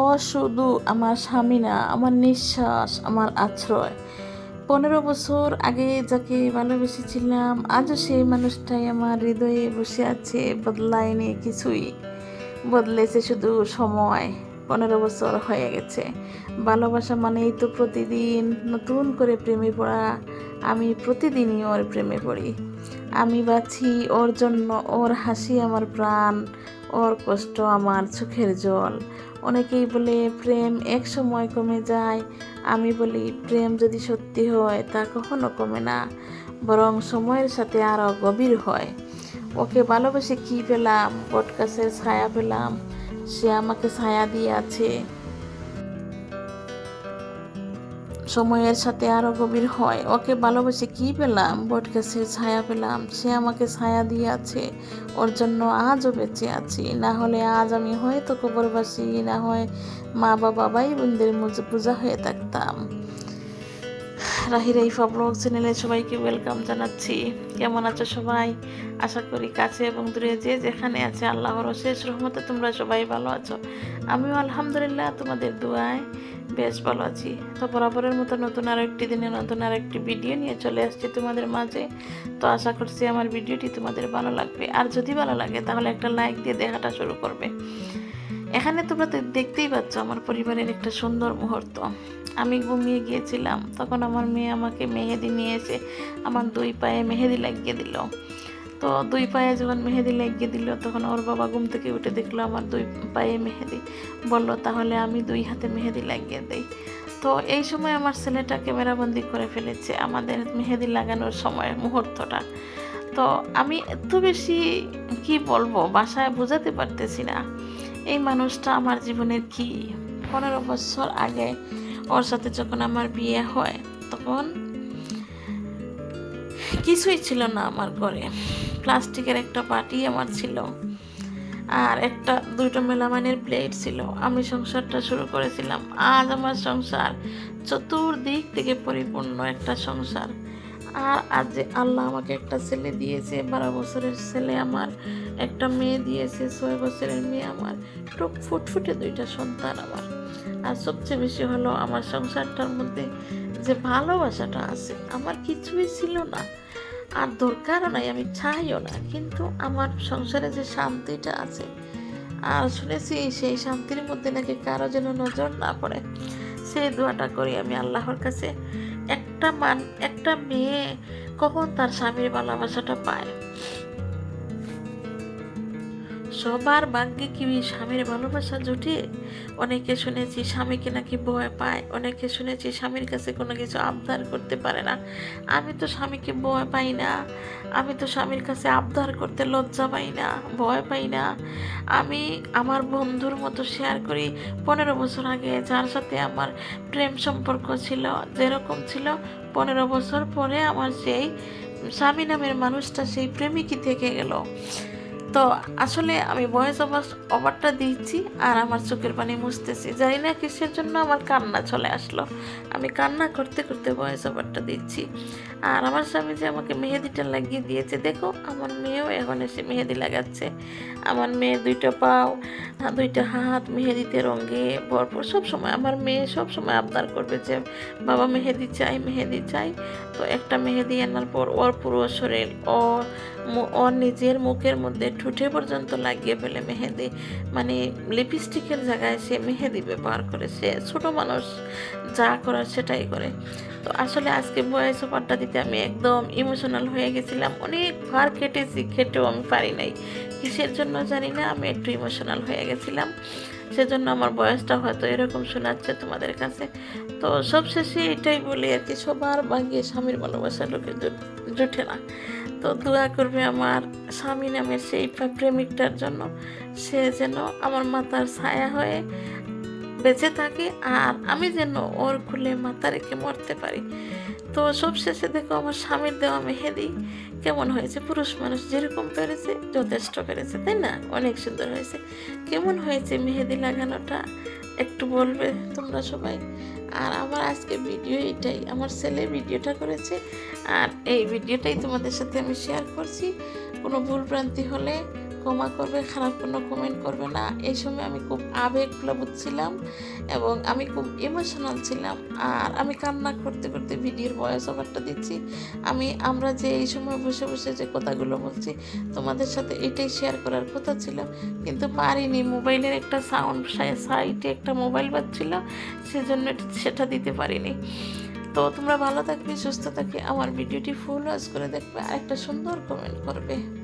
ও শুধু আমার স্বামী না, আমার নিঃশ্বাস, আমার আশ্রয়। পনেরো বছর আগে যাকে ভালোবেসেছিলাম, আজও সেই মানুষটাই আমার হৃদয়ে বসে আছে বদলায়নি কিছুই। বদলেছে শুধু সময়, পনেরো বছর হয়ে গেছে। ভালোবাসা মানেই তো প্রতিদিন নতুন করে প্রেমে পড়া, আমি প্রতিদিনই ওর প্রেমে পড়ি। আমি বাঁচি ওর জন্য, ওর হাসি আমার প্রাণ। ওর কষ্ট আমার চোখের জল। অনেকেই বলে, প্রেম এক সময় কমে যায়। আমি বলি, প্রেম যদি সত্যি হয়, তা কখনো কমে না, বরং সময়ের সাথে আরও গভীর হয়। ওকে ভালোবেসে কী পেলাম? বটগাছের ছায়া পেলাম। সে আমাকে ছায়া দিয়ে আছে সময়ের সাথে আরও গভীর হয়। ওকে ভালোবেসে কি পেলাম? বটগাছের ছায়া পেলাম। সে আমাকে ছায়া দিয়ে আছে ওর জন্য আজও বেঁচে আছি। না হলে আজ আমি হয়তো কবরবাসী না হয় মা বাবা ভাই বোনদের পূজা হয়ে থাকতাম। রাহির এই ব্লগ চ্যানেলে সবাইকে ওয়েলকাম জানাচ্ছি। কেমন আছো সবাই? আশা করি কাছে এবং দূরে যে যেখানে আছে আল্লাহর শেষ রহমতে তোমরা সবাই ভালো আছো। আমিও আলহামদুলিল্লাহ তোমাদের দোয়ায় বেশ ভালো আছি। তো বরাবরের মতো নতুন আর একটি দিনে নতুন আর একটি ভিডিও নিয়ে চলে আসছি তোমাদের মাঝে। তো আশা করছি আমার ভিডিওটি তোমাদের ভালো লাগবে। আর যদি ভালো লাগে তাহলে একটা লাইক দিয়ে দেখাটা শুরু করবে। এখানে তোমরা তো দেখতেই পাচ্ছ আমার পরিবারের একটা সুন্দর মুহূর্ত। আমি ঘুমিয়ে গিয়েছিলাম, তখন আমার মেয়ে আমাকে মেহেদি নিয়ে এসে আমার দুই পায়ে মেহেদি লাগিয়ে দিল। তো দুই পায়ে যখন মেহেদি লাগিয়ে দিল, তখন ওর বাবা ঘুম থেকে উঠে দেখল আমার দুই পায়ে মেহেদি। বলল, তাহলে আমি দুই হাতে মেহেদি লাগিয়ে দেই। তো এই সময় আমার ছেলেটা ক্যামেরাবন্দি করে ফেলেছে আমাদের মেহেদি লাগানোর সময়, মুহূর্তটা। তো আমি এত বেশি কি বলব, বাসায় বোঝাতে পারতেছি না। এই মানুষটা আমার জীবনের কি? পনেরো বছর আগে ওর সাথে যখন আমার বিয়ে হয়, তখন কিছুই ছিল না আমার ঘরে। প্লাস্টিকের একটা পাটি আমার ছিল আর একটা, দুইটা মেলামাইনের প্লেট ছিল। আমি সংসারটা শুরু করেছিলাম। আজ আমার সংসার চতুর্দিক থেকে পরিপূর্ণ একটা সংসার। আর আর যে আল্লাহ আমাকে একটা ছেলে দিয়েছে, বারো বছরের ছেলে আমার, একটা মেয়ে দিয়েছে, ছয় বছরের মেয়ে আমার টুক ফুটফুটে দুইটা সন্তান আমার। আর সবচেয়ে বেশি হলো আমার সংসারটার মধ্যে যে ভালোবাসাটা আছে, আমার কিছুই ছিল না। আর দরকারও নাই, আমি চাইও না, কিন্তু আমার সংসারে যে শান্তিটা আছে, আর শুনেছি সেই শান্তির মধ্যে নাকি কারও যেন নজর না পড়ে। সেই দোয়াটা করি আমি আল্লাহর কাছে। একটা মান একটা মেয়ে কখন তার স্বামীর ভালোবাসাটা পায়? সবার ভাগ্যে কি স্বামীর ভালোবাসা জুটে? অনেকে শুনেছি স্বামীকে নাকি ভয় পায়, অনেকে শুনেছি স্বামীর কাছে কোনো কিছু আবদার করতে পারে না। আমি তো স্বামীকে ভয় পাই না, আমি তো স্বামীর কাছে আবদার করতে লজ্জা পাই না, ভয় পাই না। আমি আমার বন্ধুর মতো শেয়ার করি, পনেরো বছর আগে যার সাথে আমার প্রেম সম্পর্ক ছিল, যেরকম ছিল, পনেরো বছর পরে আমার সেই স্বামী নামের মানুষটা সেই প্রেমিকই থেকে গেল। তো আসলে আমি ভয়েস ওভার ওভারটা দিচ্ছি আর আমার চোখের পানি মুছতেছি। জানি না কিসের জন্য আমার কান্না চলে আসলো। আমি কান্না করতে করতে ভয়েস ওভারটা দিচ্ছি আর আমার স্বামী যে আমাকে মেহেদিটা লাগিয়ে দিয়েছে, দেখো, আমার মেয়েও এখন এসে মেহেদি লাগাচ্ছে। আমার মেয়ে দুইটা পাও, দুইটা হাত মেহেদিতে রঙে ভরপুর। সব সময় আমার মেয়ে সব সময় আবদার করবে যে, বাবা, মেহেদি চাই মেহেদি চাই। তো একটা মেহেদি আনার পর ওর পুরো শরীর, ও ওর নিজের মুখের মধ্যে ঠুঁটে পর্যন্ত লাগিয়ে ফেলে মেহেদি। মানে লিপস্টিকের জায়গায় সে মেহেদি ব্যবহার করে। সে ছোট মানুষ, যা করার সেটাই করে। তো আসলে আজকে ভয়েস ওভারটা দিতে আমি একদম ইমোশনাল হয়ে গেছিলাম। অনেকবার কেটেছি খেটেও আমি পারি নাই। কিসের জন্য জানি না, আমি একটু ইমোশনাল হয়ে গেছিলাম। সেজন্য আমার বয়সটা হয়তো এরকম শোনাচ্ছে তোমাদের কাছে। তো সবশেষে এটাই বলি আর কি, সবার ভাগ্যে স্বামীর ভালোবাসা লোকে জুটে না। তো দোয়া করবে আমার স্বামী নামের সেই প্রেমিকটার জন্য। সে যেন আমার মাতার ছায়া হয়ে বেঁচে থাকে আর আমি যেন ওর খুলে মাথা রেখে মরতে পারি। তো সবশেষে দেখো আমার স্বামীর দেওয়া মেহেদি কেমন হয়েছে? পুরুষ মানুষ যেরকম পেরেছে, যথেষ্ট পেরেছে, তাই না? অনেক সুন্দর হয়েছে। কেমন হয়েছে মেহেদি লাগানোটা? একটু বলবে তোমরা সবাই। আর আমার আজকে ভিডিও এটাই। আমার ছেলে ভিডিওটা করেছে, আর এই ভিডিওটাই তোমাদের সাথে আমি শেয়ার করছি। কোনো ভুলভ্রান্তি হলে ক্ষমা করবে, খারাপ কোনো কমেন্ট করবে না। এই সময় আমি খুব আবেগপ্লবত ছিলাম এবং আমি খুব ইমোশনাল ছিলাম। আর আমি কান্না করতে করতে ভিডিওর ভয়েস ওভারটা দিচ্ছি। আমি, আমরা যে এই সময় বসে বসে যে কথাগুলো বলছি, তোমাদের সাথে এটাই শেয়ার করার কথা ছিল। কিন্তু পারিনি, মোবাইলের একটা সাউন্ড সাইটে একটা মোবাইল বাজছিল, সেজন্য সেটা দিতে পারিনি। তো তোমরা ভালো থাকবে, সুস্থ থাকবে, আমার ভিডিওটি ফুল ওয়াজ করে দেখবে আর একটা সুন্দর কমেন্ট করবে।